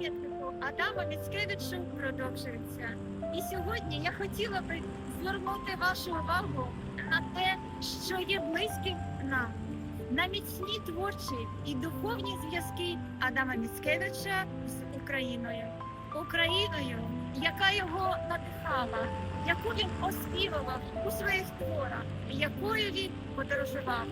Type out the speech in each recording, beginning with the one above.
пам'ятнику Адама Міцкевичу продовжується. І сьогодні я хотіла би звернути вашу увагу на те, що є близьким нам, на міцні творчі і духовні зв'язки Адама Міцкевича з Україною. Україною, яка його надихала, яку він оспівував у своїх творах, якою він подорожував.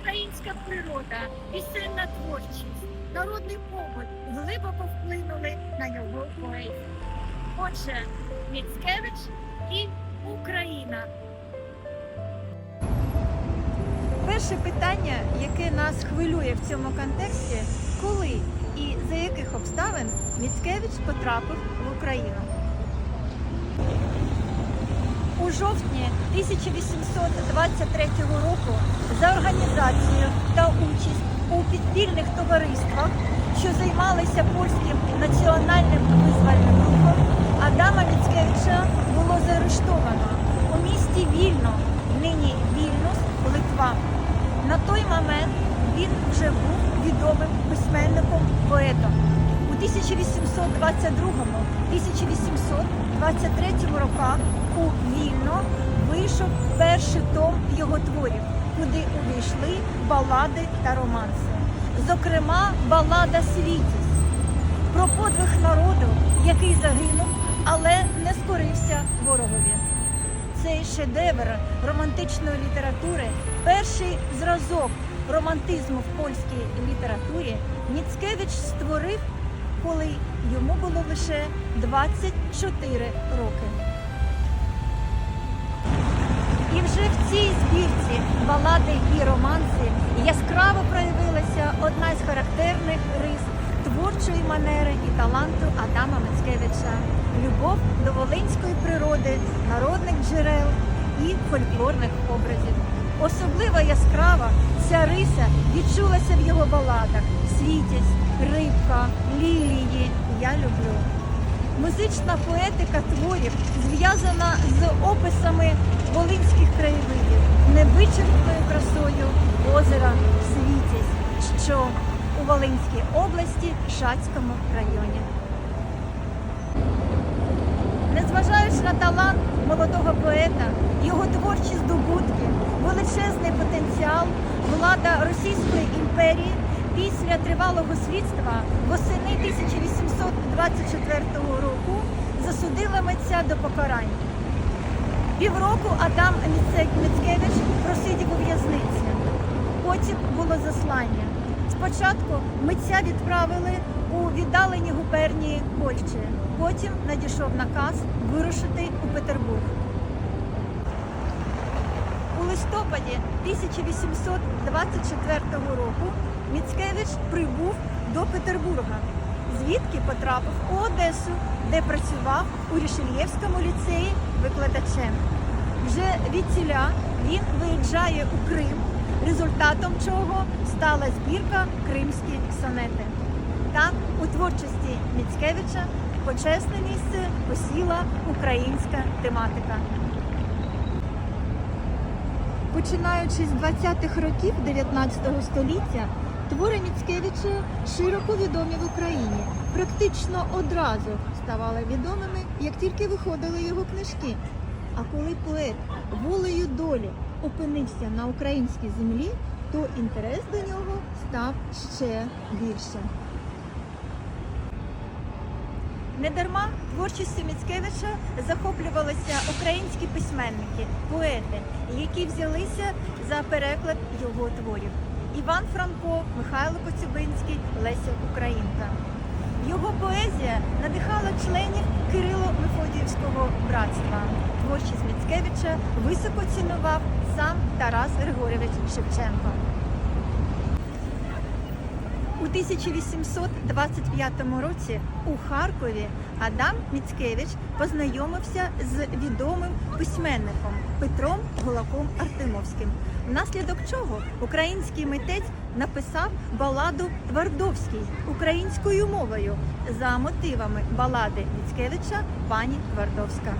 Українська природа, пісенна творчість, народний побут глибоко вплинули на його поезію. Отже, Міцкевич і Україна. Перше питання, яке нас хвилює в цьому контексті, коли і за яких обставин Міцкевич потрапив в Україну. У жовтні 1823 року за організацією та товариствах, що займалися польським національним визвольним рухом, Адама Міцкевича було заарештовано у місті Вільно, нині Вільнюс, Литва. На той момент він вже був відомим письменником, поетом. У 1822-1823 роках у Вільно вийшов перший том його творів, куди увійшли балади та романси. Зокрема, балада Світість про подвиг народу, який загинув, але не скорився ворогові. Цей шедевр романтичної літератури, перший зразок романтизму в польській літературі, Ніцкевич створив, коли йому було лише 24 роки. І вже в цій збірці балади і романси яскраво проявилася одна з характерних рис творчої манери і таланту Адама Мицкевича любов до волинської природи, народних джерел і фольклорних образів. Особливо яскрава ця риса відчулася в його баладах Світязь, Рибка, Лілії, Я люблю. Музична поетика творів зв'язана з описами волинських краєвидів, невичерпною красою озера Світязь, що у Волинській області Шацькому районі. Незважаючи на талант молодого поета, його творчі здобутки, величезний потенціал, влада Російської імперії після тривалого слідства восени 1824 року засудила митця до покарання. Півроку Адам Міцкевич просидів у в'язниці. Потім було заслання. Спочатку митця відправили у віддалені губернії Польщі. Потім надійшов наказ вирушити у Петербург. У листопаді 1824 року Міцкевич прибув до Петербурга, звідки потрапив у Одесу, де працював у Рішельєвському ліцеї викладачем. Вже від ціля він виїжджає у Крим, результатом чого стала збірка Кримські сонети. Так, у творчості Міцкевича почесне місце посіла українська тематика. Починаючи з 20-х років 19 століття, твори Міцкевича широко відомі в Україні. Практично одразу ставали відомими, як тільки виходили його книжки. А коли поет волею долі опинився на українській землі, то інтерес до нього став ще більше. Недарма творчістю Міцкевича захоплювалися українські письменники, поети, які взялися за переклад його творів. Іван Франко, Михайло Коцюбинський, Леся Українка. Його поезія надихала членів Кирило-Мефодіївського братства. Творчість високо цінував сам Тарас Григорьович Шевченко. У 1825 році у Харкові Адам Міцкевич познайомився з відомим письменником Петром Гулаком Артемовським, внаслідок чого український митець написав баладу Твардовський українською мовою за мотивами балади Міцкевича Пані Твардовська.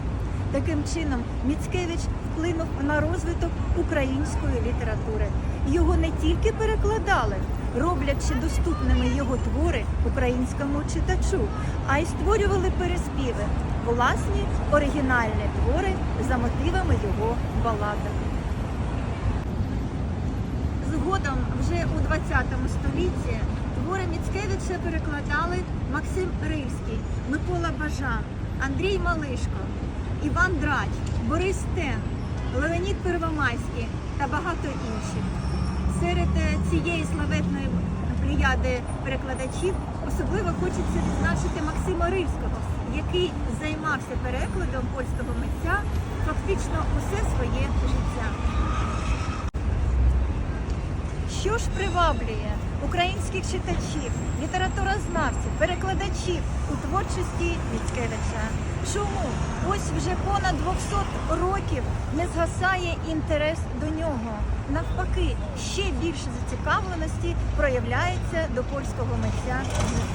Таким чином Міцкевич вплинув на розвиток української літератури. Його не тільки перекладали, роблячи доступними його твори українському читачу, а й створювали переспіви, власні оригінальні твори за мотивами його балади. Згодом, вже у 20 столітті, твори Міцкевича перекладали Максим Рильський, Микола Бажан, Андрій Малишко, Іван Драч, Борис Тен, Леонід Первомайський та багато інших. Серед е, цієї славетної плеяди перекладачів особливо хочеться відзначити Максима Рильського, який займався перекладом польського митця фактично усе своє життя. Що ж приваблює українських читачів, літературознавців, перекладачів у творчості Міцкевича? Чому ось вже понад 200 років не згасає інтерес до нього? Навпаки, ще більше зацікавленості проявляється до польського митця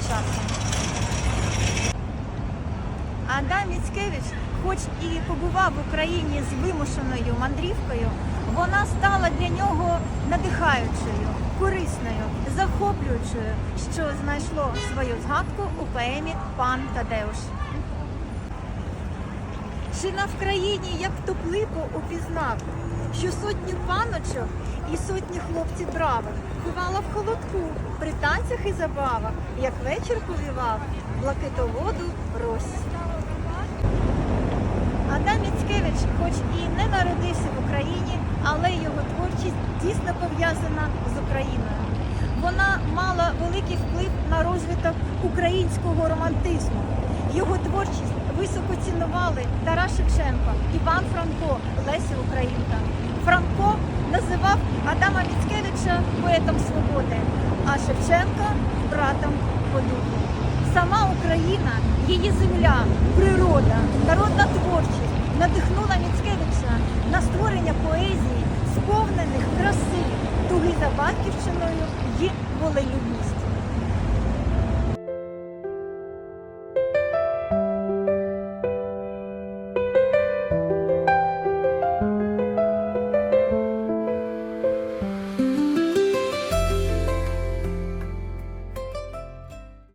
з часом. Адам Міцкевич, хоч і побував в Україні з вимушеною мандрівкою, вона стала для нього надихаючою, корисною, захоплюючою, що знайшло свою згадку у поемі Пан Тадеуш. Чи на Вкраїні, як топлико упізнав, що сотню паночок і сотні хлопців бравих ховала в холодку при танцях і забавах, як вечір повівав блакитоводу рось. Адам Міцкевич, хоч і не народився в Україні, але його творчість тісно пов'язана з Україною. Вона мала великий вплив на розвиток українського романтизму творчість високо цінували Тарас Шевченко, Іван Франко, Леся Українка. Франко називав Адама Міцкевича поетом свободи, а Шевченка братом по духу. Сама Україна, її земля, природа, народна творчість надихнула Міцкевича на створення поезії, сповнених краси, туги за батьківщиною і волелюбністю.